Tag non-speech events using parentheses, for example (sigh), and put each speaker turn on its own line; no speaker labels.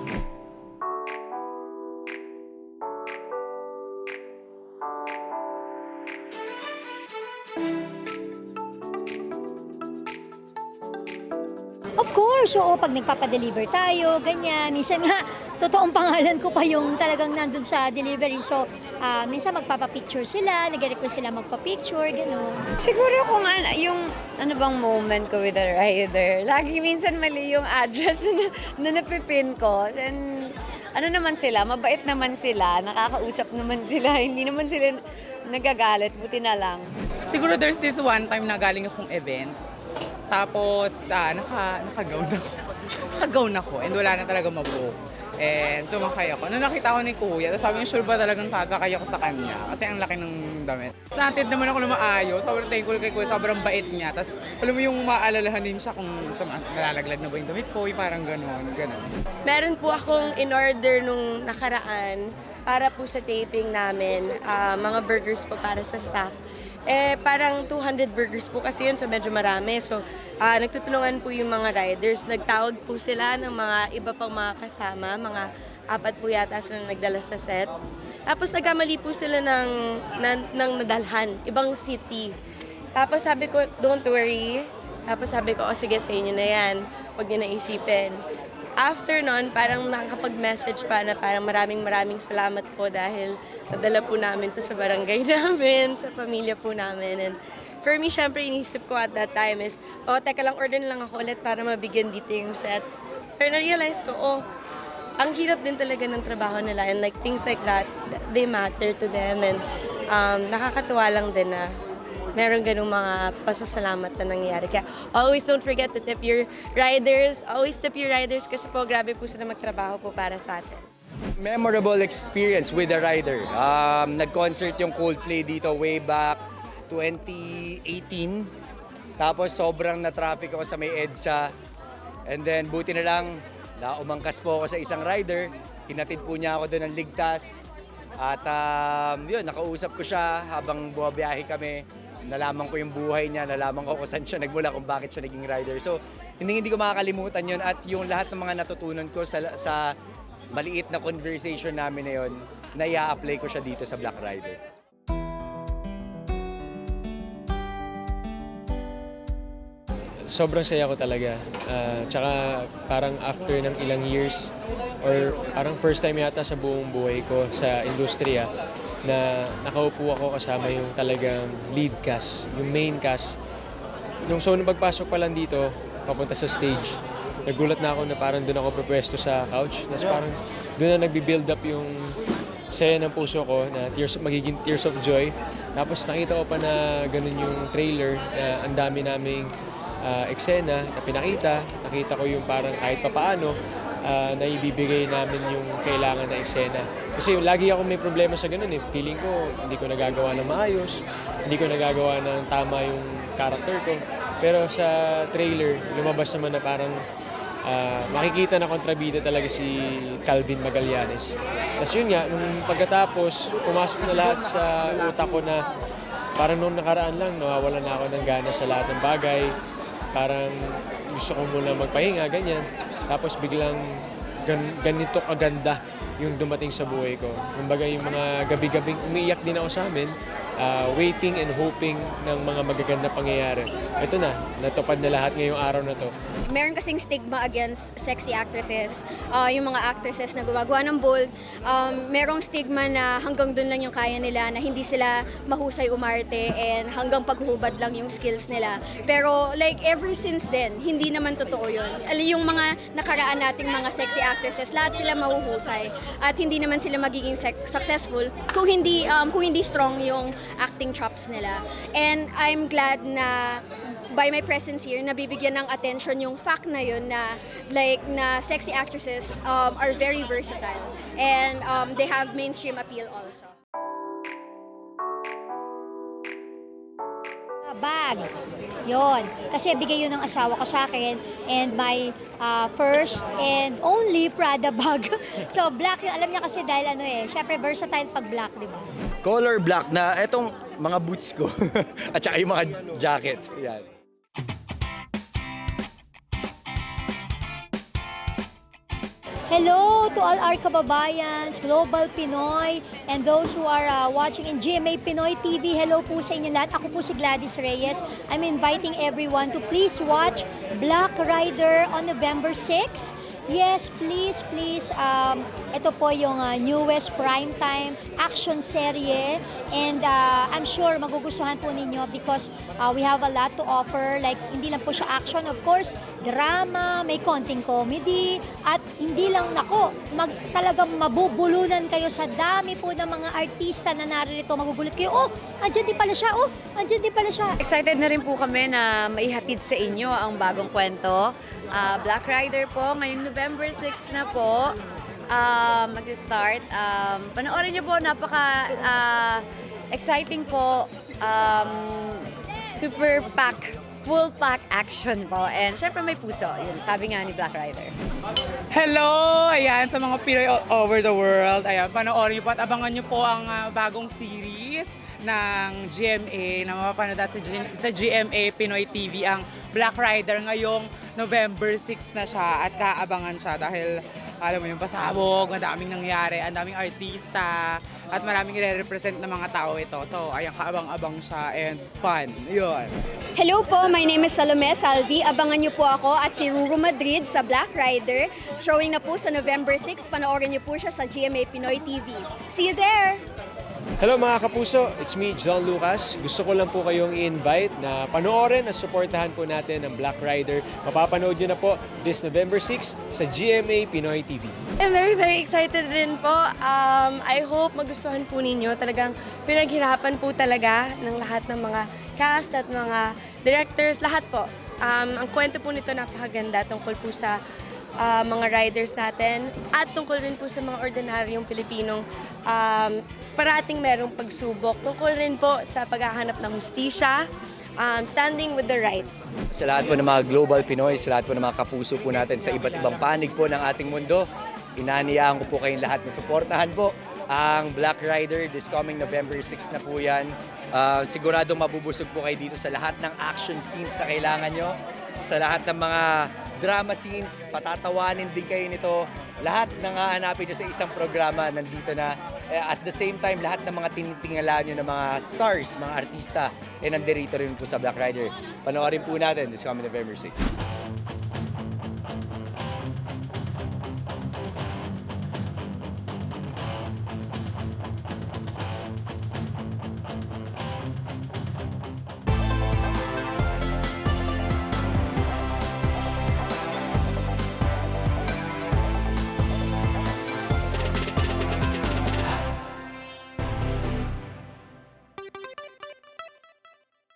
Of course, oo, pag nagpapadeliver tayo, ganyan. Minsan nga, (laughs) totoong pangalan ko pa yung talagang nandun sa delivery. So, ah, minsan magpapapicture sila, nag-request sila magpa-picture, gano'n.
Siguro kung ano, yung ano bang moment ko with a rider. Lagi minsan mali yung address (laughs) na, na napipin ko. And ano naman sila, mabait naman sila, nakakausap naman sila, (laughs) hindi naman sila nagagalit, buti na lang.
Siguro there's this one time na galing akong event. Tapos, ah, naka, naka-gown ako. (laughs) naka-gown ako and wala na talaga mabuo. And sumakay ako. Nung nakita ko ni Kuya, tapos sabi niya, sure ba talagang sasakay ako sa kanya? Kasi ang laki ng damit. Natid naman ako na maayos. Sobrang thankful kay Kuya. Sobrang bait niya. Tapos, alam mo yung maalalahan din siya kung sa, nalalaglag na ba yung damit ko. Parang gano'n, gano'n.
Meron po akong in-order nung nakaraan para po sa taping namin, ah, mga burgers po para sa staff. Eh, parang 200 burgers po kasi yun, so medyo marami. So, ah, nagtutulungan po yung mga riders. Nagtawag po sila ng mga iba pang mga kasama, mga apat po yata sila nagdala sa set. Tapos nagkamali po sila ng, ng, ng nadalhan, ibang city. Tapos sabi ko, don't worry. Tapos sabi ko, oh sige, sa inyo na yan. Huwag niyo na isipin. After nun, parang nakakapag-message pa na parang maraming maraming salamat po dahil nadala po namin to sa barangay (laughs) namin, sa pamilya po namin. And for me, syempre, inisip ko at that time is, oh, teka lang, order lang ako ulit para mabigyan dito yung set. Pero na-realize ko, oh, ang hirap din talaga ng trabaho nila and like things like that, they matter to them and um, nakakatuwa lang din na meron ganung mga pasasalamat na nangyayari. Kaya always don't forget to tip your riders. Always tip your riders kasi po grabe po sila magtrabaho po para sa atin.
memorable experience with a rider. Um, nag-concert yung Coldplay dito way back 2018. Tapos sobrang na-traffic ako sa may EDSA. And then buti na lang, naumangkas po ako sa isang rider. Hinatid po niya ako doon ng ligtas. At um, yun, nakausap ko siya habang buwabiyahe kami. Nalaman ko yung buhay niya, nalaman ko kung saan siya nagmula, kung bakit siya naging rider. So, hindi, hindi ko makakalimutan yun. At yung lahat ng mga natutunan ko sa, sa maliit na conversation namin na yun, na i-apply ko siya dito sa Black Rider.
Sobrang saya ko talaga. Ah, tsaka parang after ng ilang years or parang first time yata sa buong buhay ko sa industriya na nakaupo ako kasama yung talagang lead cast, yung main cast. Yung so nung pagpasok pa lang dito, papunta sa stage, nagulat na ako na parang doon ako prepwesto sa couch. Tapos parang doon na nagbi-build up yung saya ng puso ko na tears, magiging tears of joy. Tapos nakita ko pa na ganun yung trailer na ang dami naming ah, eksena na pinakita. Nakita ko yung parang kahit papaano ah, na ibibigay namin yung kailangan na eksena. Kasi lagi ako may problema sa ganun eh. Feeling ko hindi ko nagagawa ng maayos, hindi ko nagagawa ng tama yung character ko. Pero sa trailer, lumabas naman na parang Ah, makikita na kontrabida talaga si Calvin Magallanes. Tapos yun nga, nung pagkatapos, pumasok na lahat sa utak ko na parang nung nakaraan lang, nawawalan na ako ng gana sa lahat ng bagay. Parang gusto ko muna magpahinga, ganyan. Tapos biglang gan- ganito kaganda yung dumating sa buhay ko. Kumbaga yung mga gabi-gabing umiiyak din ako sa amin, ah, waiting and hoping ng mga magaganda pangyayari. Ito na, natupad na lahat ngayong araw na to.
meron kasing stigma against sexy actresses. Ah, yung mga actresses na gumagawa ng bold, um, merong stigma na hanggang dun lang yung kaya nila, na hindi sila mahusay umarte and hanggang paghuhubad lang yung skills nila. Pero like ever since then, hindi naman totoo yun. Yung mga nakaraan nating mga sexy actresses, lahat sila mahuhusay at hindi naman sila magiging successful kung hindi um, kung hindi strong yung acting chops nila. And I'm glad na by my presence here, nabibigyan ng attention yung fact na yun na like na sexy actresses um, are very versatile and um, they have mainstream appeal also.
Bag. Yon. Kasi bigay yun ng asawa ko sa akin and my ah, first and only Prada bag. (laughs) so black yun. Alam niya kasi dahil ano eh, syempre versatile pag black, di ba?
Color black na etong mga boots ko (laughs) at saka yung mga jacket. Yan.
Hello to all our kababayans, Global Pinoy, and those who are uh, watching in GMA Pinoy TV. Hello po sa inyo lahat. Ako po si Gladys Reyes. I'm inviting everyone to please watch Black Rider on November 6. Yes, please, please. Um, ito po yung uh, newest primetime action serye. And uh, I'm sure magugustuhan po ninyo because uh, we have a lot to offer. Like, hindi lang po siya action. Of course, drama, may konting comedy. At hindi lang, nako, mag, talagang mabubulunan kayo sa dami po ng mga artista na naririto. Magugulat kayo, oh, andyan din pala siya. Oh, andyan din pala siya.
Excited na rin po kami na maihatid sa inyo ang bagong kwento. Ah, Black Rider po, ngayong November 6 na po. Um, mag-start. Um, panoorin niyo po, napaka ah, exciting po. Um, super pack, full pack action po. And syempre may puso. Yun, sabi nga ni Black Rider.
Hello! Ayan, sa mga Pinoy all over the world. Ayan, panoorin niyo po at abangan niyo po ang ah, bagong series ng GMA na mapapanood sa, G- sa GMA Pinoy TV ang Black Rider ngayong November 6 na siya at kaabangan siya dahil alam mo yung pasabog, ang daming nangyari, ang daming artista at maraming i-represent ng mga tao ito. So, ayan, kaabang-abang siya and fun. Yun.
Hello po, my name is Salome Salvi. Abangan niyo po ako at si Ruru Madrid sa Black Rider. Showing na po sa November 6. Panoorin niyo po siya sa GMA Pinoy TV. See you there!
Hello mga kapuso, it's me John Lucas. Gusto ko lang po kayong i-invite na panoorin at suportahan po natin ang Black Rider. Mapapanood nyo na po this November 6 sa GMA Pinoy TV.
I'm very, very excited rin po. Um, I hope magustuhan po ninyo. Talagang pinaghirapan po talaga ng lahat ng mga cast at mga directors, lahat po. Um, ang kwento po nito napakaganda tungkol po sa ah, mga riders natin at tungkol rin po sa mga ordinaryong Pilipinong um, parating merong pagsubok. Tungkol rin po sa paghahanap ng hustisya, um, standing with the right.
Sa lahat po ng mga global Pinoy, sa lahat po ng mga kapuso po natin sa iba't ibang panig po ng ating mundo, inaniyaan ko po kayong lahat na suportahan po ang Black Rider this coming November 6 na po yan. Ah, siguradong mabubusog po kayo dito sa lahat ng action scenes na kailangan nyo, sa lahat ng mga drama scenes, patatawanin din kayo nito. Lahat ng hahanapin nyo sa isang programa nandito na. Eh, At the same time, lahat ng mga tinitingala nyo ng mga stars, mga artista, eh nandito rin po sa Black Rider. Panoorin po natin this coming November 6.